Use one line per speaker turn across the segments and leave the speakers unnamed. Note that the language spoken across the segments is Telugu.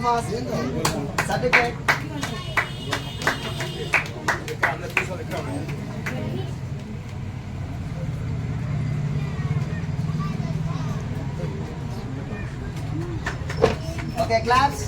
certificate. Okay, claps.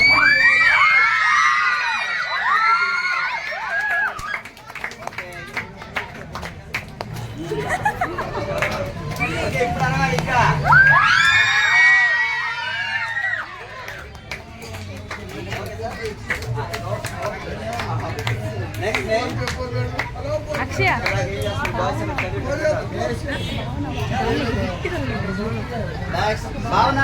Akshaya. Bhavana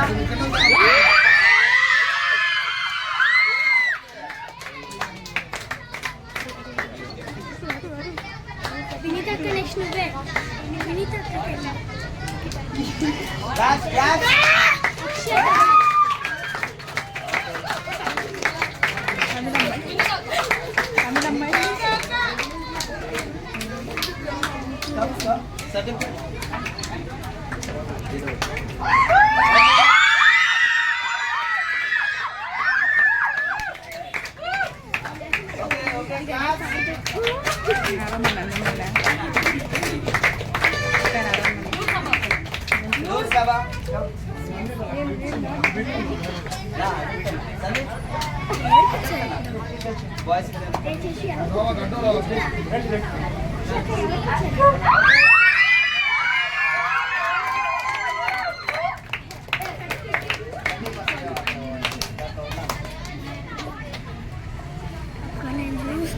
boys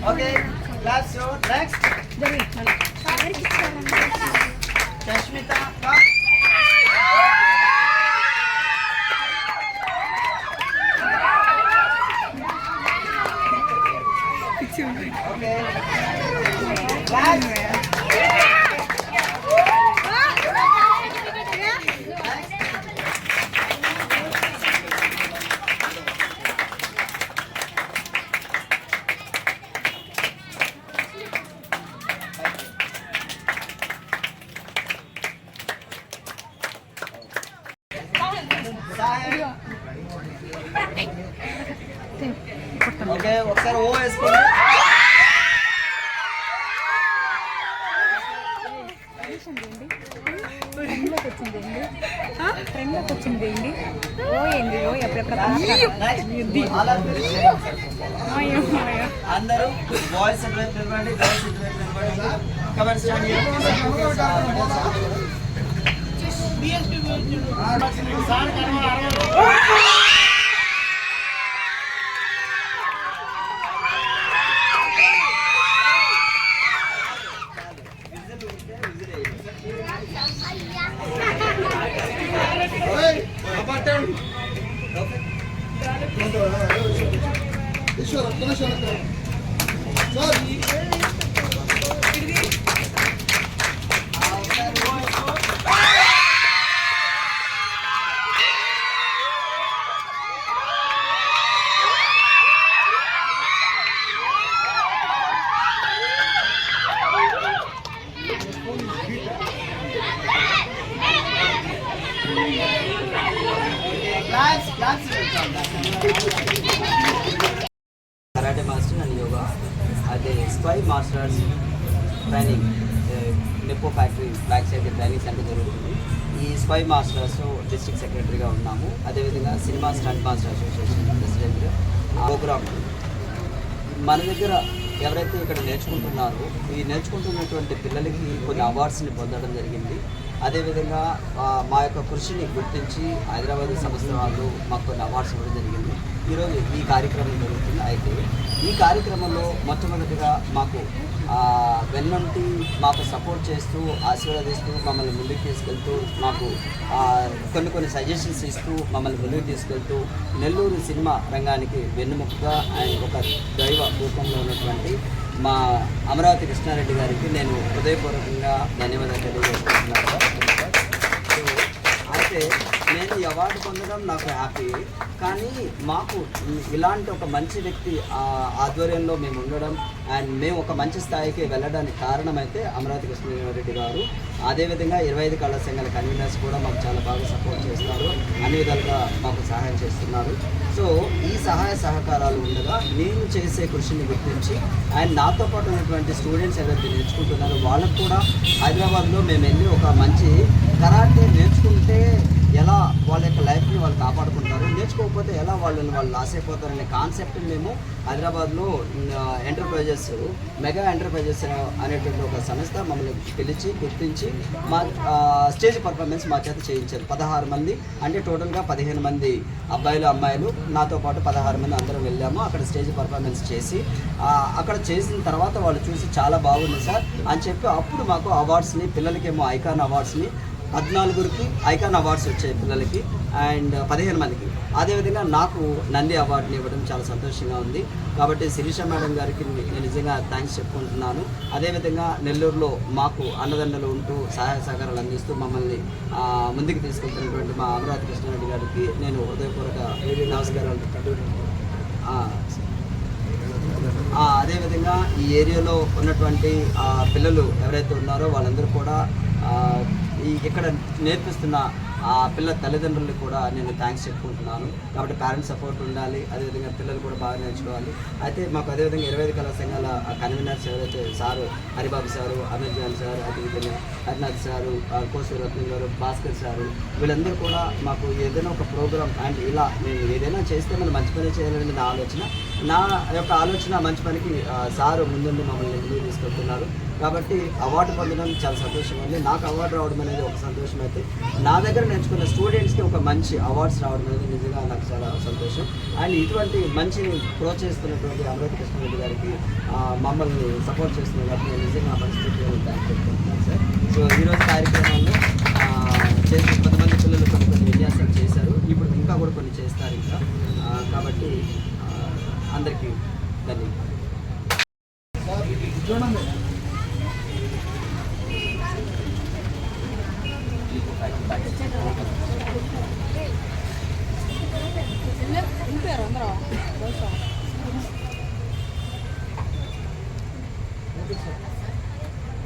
Okay, last row, next. Kashmita, come. ఒకసారి ఓ వేసుకోండి అందరూ బాయ్స్ ఇటువైపు నిలబడి గర్ల్స్ ఇటువైపు నిలబడి comment start
Eshwara
karate master and yoga అదే master masters training నెప్పో factory back side training centre జరుగుతుంది. ఈ స్పై మాస్టర్స్ డిస్ట్రిక్ట్ సెక్రటరీగా ఉన్నాము. అదేవిధంగా cinema stunt master association president programme. మన దగ్గర ఎవరైతే ఇక్కడ నేర్చుకుంటున్నారో ఈ నేర్చుకుంటున్నటువంటి పిల్లలకి కొన్ని అవార్డ్స్ని పొందడం జరిగింది. అదేవిధంగా మా యొక్క కృషిని గుర్తించి హైదరాబాద్ సంస్థ వాళ్ళు మాకు కొన్ని అవార్డ్స్ ఇవ్వడం జరిగింది. ఈరోజు ఈ కార్యక్రమం జరుగుతుంది. అయితే ఈ కార్యక్రమంలో మొట్టమొదటిగా మాకు వెన్నంటి మాకు సపోర్ట్ చేస్తూ ఆశీర్వదిస్తూ మమ్మల్ని ముందుకు తీసుకెళ్తూ మాకు కొన్ని కొన్ని సజెషన్స్ ఇస్తూ మమ్మల్ని ముందుకు తీసుకెళ్తూ నెల్లూరు సినిమా రంగానికి వెన్నుముకగా అండ్ ఒక దైవ రూపంలో ఉన్నటువంటి మా అమరావతి కృష్ణారెడ్డి గారికి నేను హృదయపూర్వకంగా ధన్యవాదాలు తెలియజేస్తున్నాను. అయితే నేను ఈ అవార్డు పొందడం నాకు హ్యాపీ కానీ మాకు ఇలాంటి ఒక మంచి వ్యక్తి ఆ, ఆధ్వర్యంలో మేము ఉండడం అండ్ మేము ఒక మంచి స్థాయికి వెళ్ళడానికి కారణమైతే అమరావతి కృష్ణారెడ్డి గారు. అదేవిధంగా ఇరవై ఐదు కళా సంఘాల కన్వీనర్స్ కూడా మాకు చాలా బాగా సపోర్ట్ చేస్తున్నారు. అన్ని విధాలుగా మాకు సహాయం చేస్తున్నారు. సో ఈ సహాయ సహకారాలు ఉండగా నేను చేసే కృషిని గుర్తించి అండ్ నాతో పాటు ఉన్నటువంటి స్టూడెంట్స్ ఎవరైతే నేర్చుకుంటున్నారో వాళ్ళకు కూడా హైదరాబాద్లో మేము వెళ్ళి ఒక మంచి కరాటే నేర్చుకుంటే ఎలా వాళ్ళ యొక్క లైఫ్ని వాళ్ళు కాపాడుకుంటారు నేర్చుకోకపోతే ఎలా వాళ్ళని వాళ్ళు లాస్ అయిపోతారనే కాన్సెప్ట్ మేము హైదరాబాద్లో ఎంటర్ప్రైజెస్ మెగా ఎంటర్ప్రైజెస్ అనేటువంటి ఒక సంస్థ మమ్మల్ని పిలిచి గుర్తించి మా స్టేజ్ పర్ఫార్మెన్స్ మా చేత చేయించారు. పదహారు మంది అంటే టోటల్గా పదిహేను మంది అబ్బాయిలు అమ్మాయిలు నాతో పాటు పదహారు మంది అందరం వెళ్ళాము. అక్కడ స్టేజ్ పర్ఫార్మెన్స్ చేసి అక్కడ చేసిన తర్వాత వాళ్ళు చూసి చాలా బాగుంది సార్ అని చెప్పి అప్పుడు మాకు అవార్డ్స్ని పిల్లలకేమో ఐకాన్ అవార్డ్స్ని పద్నాలుగురికి ఐకాన్ అవార్డ్స్ వచ్చాయి పిల్లలకి అండ్ పదిహేను మందికి. అదేవిధంగా నాకు నంది అవార్డుని ఇవ్వడం చాలా సంతోషంగా ఉంది. కాబట్టి శిరీష మేడం గారికి నేను నిజంగా థ్యాంక్స్ చెప్పుకుంటున్నాను. అదేవిధంగా నెల్లూరులో మాకు అన్నదండలు ఉంటూ సహాయ సహకారాలు అందిస్తూ మమ్మల్ని ముందుకు తీసుకెళ్తున్నటువంటి మా అమరావతి కృష్ణారెడ్డి గారికి నేను హృదయపూర్వక నమస్కారాలు అదేవిధంగా ఈ ఏరియాలో ఉన్నటువంటి పిల్లలు ఎవరైతే ఉన్నారో వాళ్ళందరూ కూడా ఈ ఇక్కడ నేర్పిస్తున్న ఆ పిల్లల తల్లిదండ్రులకు కూడా నేను థ్యాంక్స్ చెప్పుకుంటున్నాను. కాబట్టి పేరెంట్స్ సపోర్ట్ ఉండాలి అదేవిధంగా పిల్లలు కూడా బాగా నేర్చుకోవాలి. అయితే మాకు అదేవిధంగా ఇరవై ఐదు కళా సంఘాల కన్వీనర్స్ ఎవరైతే sir Haribabu sir Amit John sir అదేవిధంగా హరినాథ్ సారు ఆ, కోసూరు గారు భాస్కర్ సారు వీళ్ళందరూ కూడా మాకు ఏదైనా ఒక ప్రోగ్రామ్ అండ్ ఇలా మేము ఏదైనా చేస్తే మనం మంచి పని చేయాలనేది నా ఆలోచన. నా యొక్క ఆలోచన మంచి పనికి సార్ సారు ముందుండి మమ్మల్ని ముందుకు తీసుకెళ్తున్నారు కాబట్టి అవార్డు పొందడం చాలా సంతోషం ఉంది. నాకు అవార్డు రావడం అనేది ఒక సంతోషం అయితే. నా దగ్గర నేర్చుకున్న స్టూడెంట్స్కి ఒక మంచి అవార్డ్స్ రావడం అనేది నిజంగా నాకు చాలా సంతోషం. అండ్ ఇటువంటి మంచి ప్రోత్సహిస్తున్నటువంటి అమరావతి కృష్ణారెడ్డి గారికి మమ్మల్ని సపోర్ట్ చేస్తున్న కాబట్టి నేను నిజంగా మంచి థ్యాంక్ చెప్తున్నాను సార్ సో ఈరోజు కార్యక్రమాల్లో చేసి కొంతమంది పిల్లలు కొన్ని కొన్ని విన్యాసాలు చేశారు. ఇప్పుడు ఇంకా కూడా కొన్ని చేస్తారు ఇంకా. కాబట్టి అందరికీ ధన్యవాదాలు.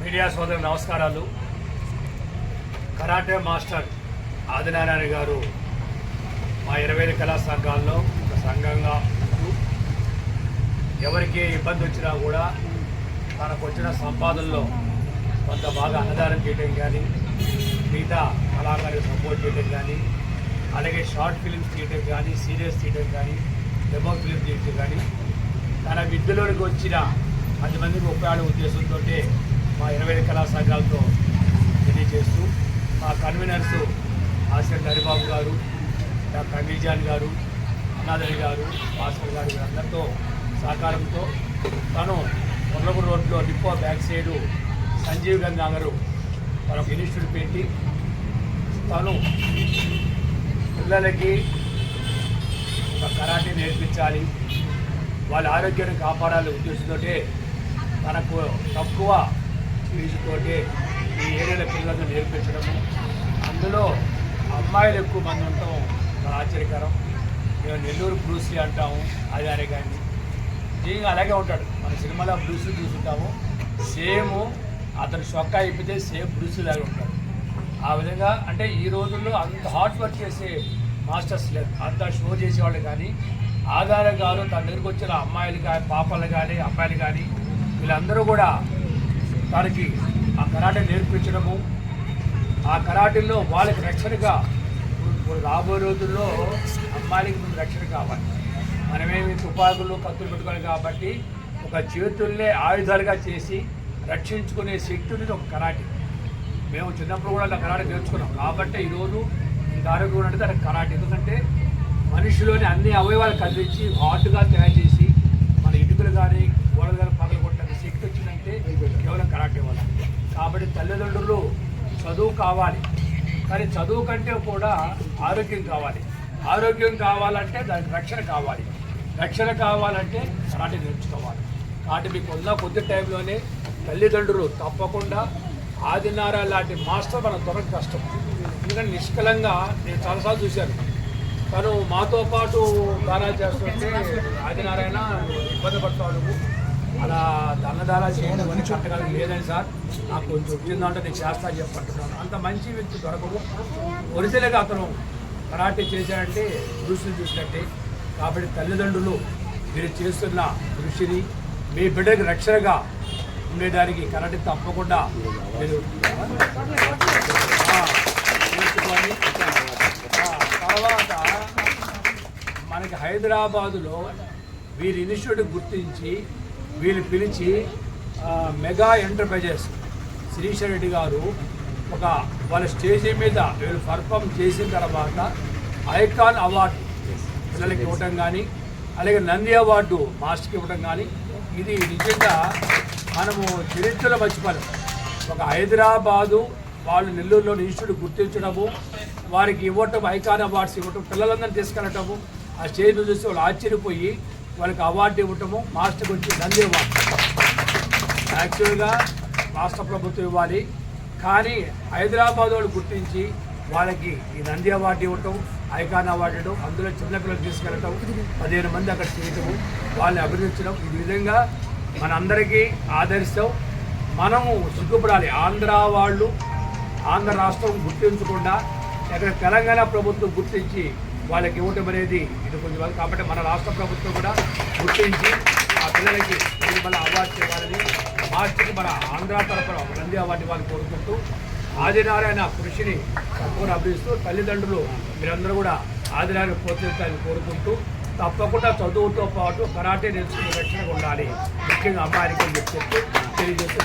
మీడియా సోదరు నమస్కారాలు. కరాటే మాస్టర్ ఆదినారాయణ గారు మా ఇరవై ఐదు కళా సంఘాల్లో ఒక సంఘంగా ఎవరికి ఇబ్బంది వచ్చినా కూడా తనకు వచ్చిన సంపాదనలో కొంత బాగా అన్నదానం చేయడం కానీ మిగతా కళాకారులకు సపోర్ట్ చేయడం కానీ అలాగే షార్ట్ ఫిల్మ్స్ తీయడం కానీ సీరియల్స్ తీయడం కానీ డెమో ఫిల్మ్ తీయడం కానీ తన విద్యలోనికి వచ్చిన పది మందికి ఉపయోగ ఉద్దేశంతో మా ఇరవై ఐదు కళా సంఘాలతో తెలియజేస్తూ మా కన్వీనర్స్ ఆశ్రమ్ హరిబాబు గారు డాక్టర్ అమీజాన్ గారు అన్నాదరి గారు భాస్కర్ గారు వీరందరితో సహకారంతో తను కొల్లపు రోడ్లో depot back side Sanjeev Ganga గారు తన ఇన్స్టిట్యూట్ పెట్టి తను పిల్లలకి ఒక కరాటే నేర్పించాలి. వాళ్ళ ఆరోగ్యాన్ని కాపాడాలి ఉద్దేశంతో తనకు తక్కువ ఫీజుతోటి ఈ ఏరియాలో పిల్లలను నేర్పించడము. అందులో అమ్మాయిలు ఎక్కువ మంది ఉండటం ఆశ్చర్యకరం. మేము నెల్లూరు బ్రూసీ అంటాము అదే కానీ నిజంగా అలాగే ఉంటాడు. మన సినిమాలో బ్రూస్ చూసుంటాము సేమ్ అతను షొక్క ఇప్పితే సేమ్ బ్రూసీ లాగా ఉంటాడు. ఆ విధంగా అంటే ఈ రోజుల్లో అంత హార్డ్ వర్క్ చేసే మాస్టర్స్ లేదు అంత షో చేసేవాళ్ళు కానీ ఆధారం గారు తన దగ్గరికి వచ్చిన అమ్మాయిలు కానీ పాపలు కానీ అబ్బాయిలు కానీ వీళ్ళందరూ కూడా తనకి ఆ కరాటే నేర్పించడము ఆ కరాటీల్లో వాళ్ళకి రక్షణగా ఇప్పుడు రాబోయే రోజుల్లో అమ్మాయిలకి ముందు రక్షణ కావాలి. మనమేమి తుపాకులు కత్తులు పెట్టుకోవాలి కాబట్టి ఒక చేతుల్లే ఆయుధాలుగా చేసి రక్షించుకునే శక్తి ఉన్నది ఒక కరాటే. మేము చిన్నప్పుడు కూడా అలా కరాటే నేర్చుకున్నాం. కాబట్టి ఈరోజు ఇంత ఆరోగ్యం అంటే దానికి కరాటే. ఎందుకంటే మనిషిలోని అన్ని అవయవాలు కదిలించి హార్డ్గా తయారు చేసి మన ఇటుకలు కానీ గోడలు కానీ పగలు కొట్టడానికి శక్తి వచ్చిందంటే కేవలం కరాటే వల్ల. కాబట్టి తల్లిదండ్రులు చదువు కావాలి. కానీ చదువు కంటే కూడా ఆరోగ్యం కావాలి. ఆరోగ్యం కావాలంటే దానికి రక్షణ కావాలి. రక్షణ కావాలంటే కరాటే నేర్చుకోవాలి. కాబట్టి మీకు ఉన్న కొద్ది టైంలోనే తల్లిదండ్రులు తప్పకుండా ఆదినారా లాంటి మాస్టర్ మనం దొరక కష్టం. ఎందుకంటే నిష్కలంగా నేను చాలాసార్లు చూశాను. తను మాతో పాటు దానాలు చేస్తుంటే ఆదినారాయణ ఇబ్బంది పడతాడు అలా దన్నదారా చేయడం అని కట్టగలం లేదని సార్. నాకు కొంచెం వచ్చిందంటే నేను చేస్తా చెప్పంటున్నాను. అంత మంచి వ్యక్తి దొరకదు ఒరిజినల్గా అతను కరాటే చేశాడంటే కృషిని చూసినట్టే. కాబట్టి తల్లిదండ్రులు మీరు చేస్తున్న కృషిని మీ బిడ్డకి రక్షణగా ఉండేదానికి కరెంట్ తప్పకుండా మీరు తర్వాత మనకి హైదరాబాదులో వీరి ఇనిషియేటివ్ గుర్తించి వీళ్ళు పిలిచి మెగా ఎంటర్ప్రైజెస్ శిరీష రెడ్డి గారు ఒక వాళ్ళ స్టేజీ మీద వీళ్ళు పర్ఫామ్ చేసిన తర్వాత ఐకాన్ అవార్డు పిల్లలకి ఇవ్వటం కానీ అలాగే నంది అవార్డు మాస్టర్కి ఇవ్వటం కానీ ఇది నిజంగా మనము చరిత్రలో మర్చిపోలేం. ఒక హైదరాబాదు వాళ్ళు నెల్లూరులోని ఇన్స్టిట్యూట్ గుర్తించడము వారికి ఇవ్వటం ఐకాన్ అవార్డ్స్ ఇవ్వటం పిల్లలందరినీ తీసుకెళ్ళటము ఆ స్టేజ్ చూసి వాళ్ళు ఆశ్చర్యపోయి వాళ్ళకి అవార్డు ఇవ్వటము మాస్టర్ గురించి నంది అవార్డు. యాక్చువల్గా రాష్ట్ర ప్రభుత్వం ఇవ్వాలి. కానీ హైదరాబాద్ వాళ్ళు గుర్తించి వాళ్ళకి ఈ నంది అవార్డు ఇవ్వటం ఐకాన్ అవార్డు అందులో చిన్నపిల్లలు తీసుకెళ్ళటం పదిహేను మంది అక్కడ చేయటము వాళ్ళని అభినందించడం. ఈ విధంగా మనందరికీ ఆదరిస్తాం. మనము సిగ్గుపడాలి. ఆంధ్ర వాళ్ళు ఆంధ్ర రాష్ట్రం గుర్తించకుండా ఇక్కడ తెలంగాణ ప్రభుత్వం గుర్తించి వాళ్ళకి ఇవ్వటం అనేది ఇది కొంచెం వాళ్ళు కాబట్టి మన రాష్ట్ర ప్రభుత్వం కూడా గుర్తించి ఆ పిల్లలకి మన అవార్డు చేయాలని మార్చికి మన ఆంధ్ర తరఫున ఒక నంది అవార్డు వాళ్ళు కోరుకుంటూ ఆదినారాయణ కృషిని తప్పకుండా అభిస్తూ తల్లిదండ్రులు మీరందరూ కూడా ఆదినారాయణ ప్రోత్సహించాలని కోరుకుంటూ తప్పకుండా చదువుతో పాటు కరాటే నేర్చుకునే రక్షణగా ఉండాలి. ముఖ్యంగా అమ్మాయికి అని చెప్పి తెలియజేస్తూ